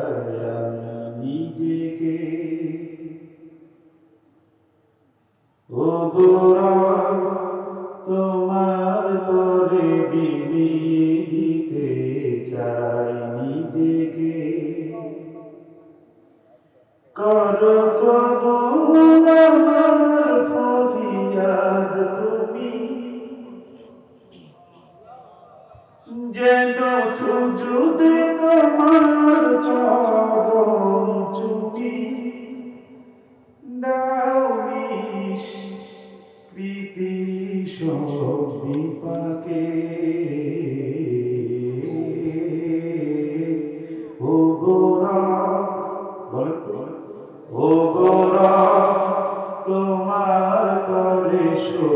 চাই নিজেকে। ও তোমার তরে বিলিয়ে দিতে চাই নিজেকে। করো কবুল আমার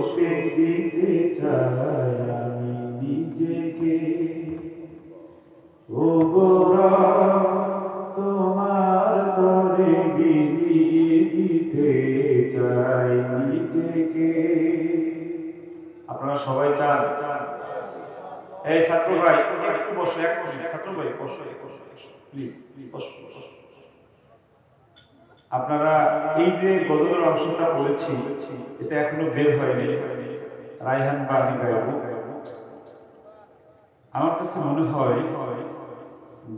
শোষে দিতে চাই আমি নিজেকে। ও গোরা তোমার তরে বিলিয়ে দিতে চাই নিজেকে। আপনারা সবাই চান? এই ছাত্র ভাই একটু বসো এক বসো ছাত্র ভাই বসো বসো প্লিজ বসো। বসো। আপনারা এই যে গজলের অংশটা বলেছি, এটা এখনও বের হয়নি। রায়হান বা গাইব আমার কাছে মনে হয়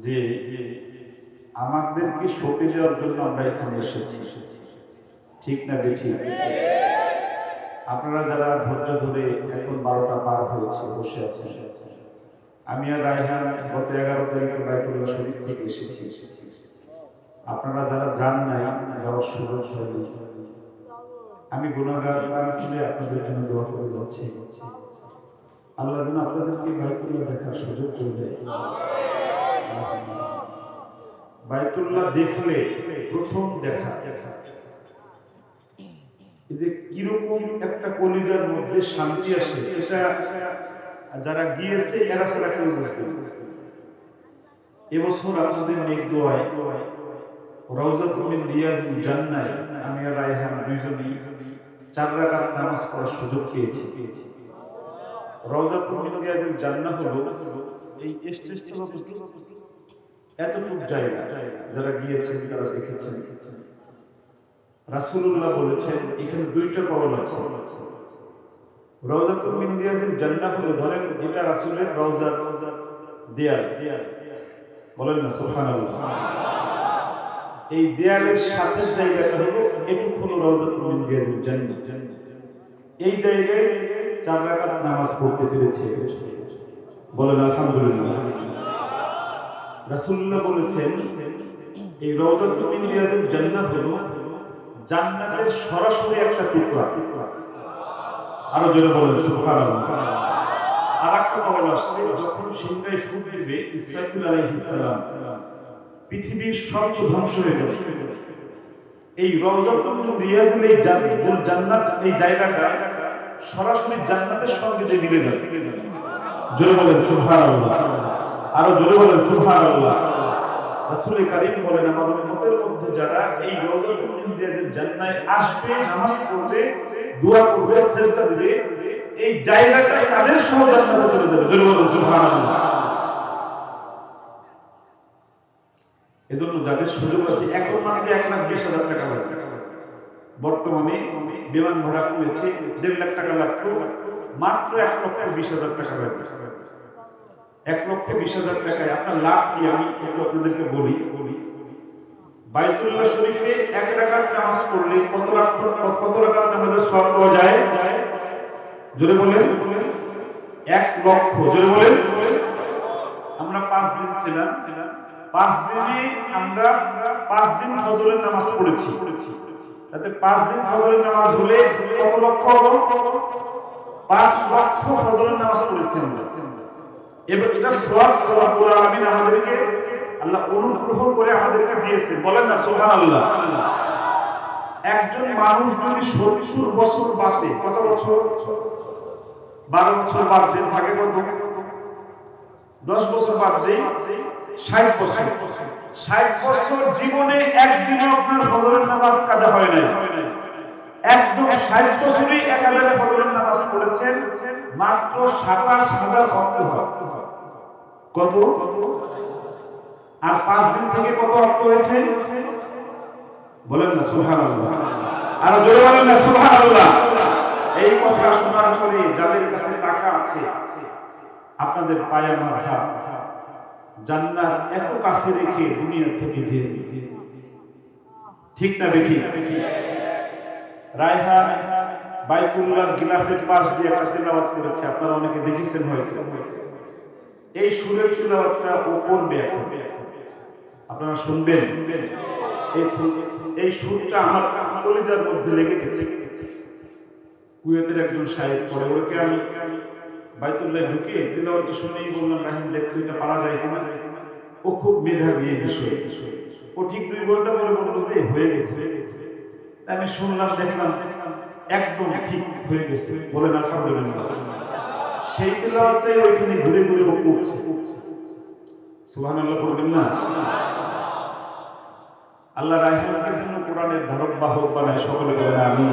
যে আমাদেরকে সঁপে দেওয়ার জন্য আমরা এখানে এসেছি। ঠিক না বেঠিক? আপনারা যারা ধৈর্য ধরে এখন বারোটা পার হয়েছে, বসে আছেন, আমি আর রায়হান গত এগারো তারিখে বাইতুল্লাহ শরীফ থেকে এসেছি। আপনারা যারা যান নাই, যাওয়ার সুযোগ হয়নি আমি গুণাগার প্রাণ খুলে আপনাদের জন্য দোয়া করে যাচ্ছি। আল্লাহ যেন আপনাদেরকে বাইতুল্লাহ দেখার সুযোগ করে দেয়। বাইতুল্লাহ দেখলে প্রথম দেখা। যে কীরকম একটা কলিজার মধ্যে শান্তি আসে, এটা যারা গিয়েছে, এরা ছাড়া কেউ বুঝবে। এবছর আপনাদের মেঘ দোয়ায় রওজাতুল রিয়াজিল জান্নাহ আমি আর রায়হান দুইজনই চার রাকাত নামাজ পড়ার সুযোগ পেয়েছি। রওজাতুল রিয়াজিল জান্নাহ হলো এই স্টেজটা এতটুক জায়গা যারা গিয়েছেন, তারা দেখেছেন। রাসূলুল্লাহ বলেছেন, এখানে দুইটা কবর আছে। রওজাতুল রিয়াজিল জান্নাহ হলো, ধরেন এটা রাসূলের রওজার দেয়াল। বলেন না, সুবহানাল্লাহ। এই দেয়ালের সাথে জায়গাটা হলো এটুকু হলো রওজাতুল মিন রিয়াজিল জান্নাহ এই জায়গায় চার রাকাত নামাজ পড়তে পেরেছে বলেন, আলহামদুলিল্লাহ। রাসূলুল্লাহ বলেছেন, এই রওজাতুল মিন রিয়াজিল জান্নাহ হলো জান্নাতের সরাসরি একটা টুকরা আরও জোরে বলেন, সুবহানাল্লাহ। আর একটা আসছে যখন সিংহায় ফুট ইসরাফিল আলাইহিস সালাম পৃথিবীর সব ধ্বংস হয়ে যাবে। এই রওজাতুল রিয়াজুল এই জান্নাত, এই জায়গাটা সরাসরি জান্নাতের সঙ্গে যে মিলে যাবে। জোরে বলেন, সুবহানাল্লাহ। আরও জোরে বলেন, সুবহানাল্লাহ। রাসূল কারীম বলেন, আমাদের উম্মতের মধ্যে যারা এই রওজাতুল রিয়াজুল জান্নাতে আসবে, নামাজ পড়বে, দোয়া করবে, সেজদা দিবে, এই জায়গাটা তাদের সহ জান্নাতে চলে যাবে। জোরে বলেন, সুবহানাল্লাহ। এজন্য যাদের সুযোগ আছে, এখন মাত্র এক লাখ বিশ হাজার টাকা লাগবে। বর্তমানে বিমান ভাড়া কমেছে দেড় লাখ টাকা লাগতো মাত্র এক লক্ষ বিশ হাজার টাকা লাগবে। এক লক্ষ বিশ হাজার টাকায় আপনার লাভ কি? আমি একটু আপনাদেরকে বলি। বাইতুল্লাহ শরীফে এক রাকাত নামাজ পড়লে কত লাখ কত রাকাত নামাজের সব পাওয়া যায়? জোরে বলেন। এক লক্ষ, জোরে বলেন। আমরা পাঁচ দিন ছিলাম ছিলাম। পাঁচ দিনে আমরা পাঁচ দিন ফজরের নামাজ পড়েছি। তাতে পাঁচ দিন ফজরের নামাজ হলে কত লক্ষ পাঁচ লক্ষ ফজরের নামাজ পড়েছি আমরা। এবার এটা সওয়াব রব্বুল আলামিন আমাদেরকে আল্লাহ অনুগ্রহ করে আমাদেরকে দিয়েছে। বলেন না, সুবহানাল্লাহ। একজন মানুষ যদি সত্তর বছর বাঁচে, কত বছর? বারো বছর বাঁচে, থাকে কত? দশ বছর বাঁচে। ষাট বছর। ষাট বছর জীবনে আপনার নামাজ কাজা হয় নাই। একদম ষাট বছরই নামাজ পড়েছেন, মাত্র সাতাশ হাজার হয়। কত? আর পাঁচ দিন থেকে কত অর্থ হয়েছে? বলেন না, সুবহানাল্লাহ। আর জোরে বলেন না, সুবহানাল্লাহ। এই কথা শোনার পরে যাদের কাছে টাকা আছে, আপনাদের পায়ে আমার হাত। জান্নাত এত কাছে রেখে দুনিয়া থেকে যে ঠিক না বেঠি রায়হান বাইতুল্লাহর গিলাফের পাশ দিয়ে তেলাওয়াত করেছে। আপনারা অনেকে দেখেছেন হয়েছে। এই সুরের তেলাওয়াতটা ও করবে এখন। আপনারা শুনবেন? এই এই সুরটা আমার কলিজার মধ্যে লেগে গেছে। কুয়েতের একজন সাহেব পরে ওকে আমি বাইতুল্লাহ ঢুকে তেলাওয়াতটা শুনেই বললাম রাহিম এটা পারা যায় কিনা ও খুব ও ঠিক দুই ঘণ্টা পরে বলল যে, হয়ে গেছে। আমি শুনলাম, দেখলাম একদম ঠিক হয়ে গেছে। সেই ওইখানে ঘুরে ঘুরে ও না? আল্লাহ রাহিমকে যেন কোরআনের ধারক বাহক বানায় সকলে আমিন।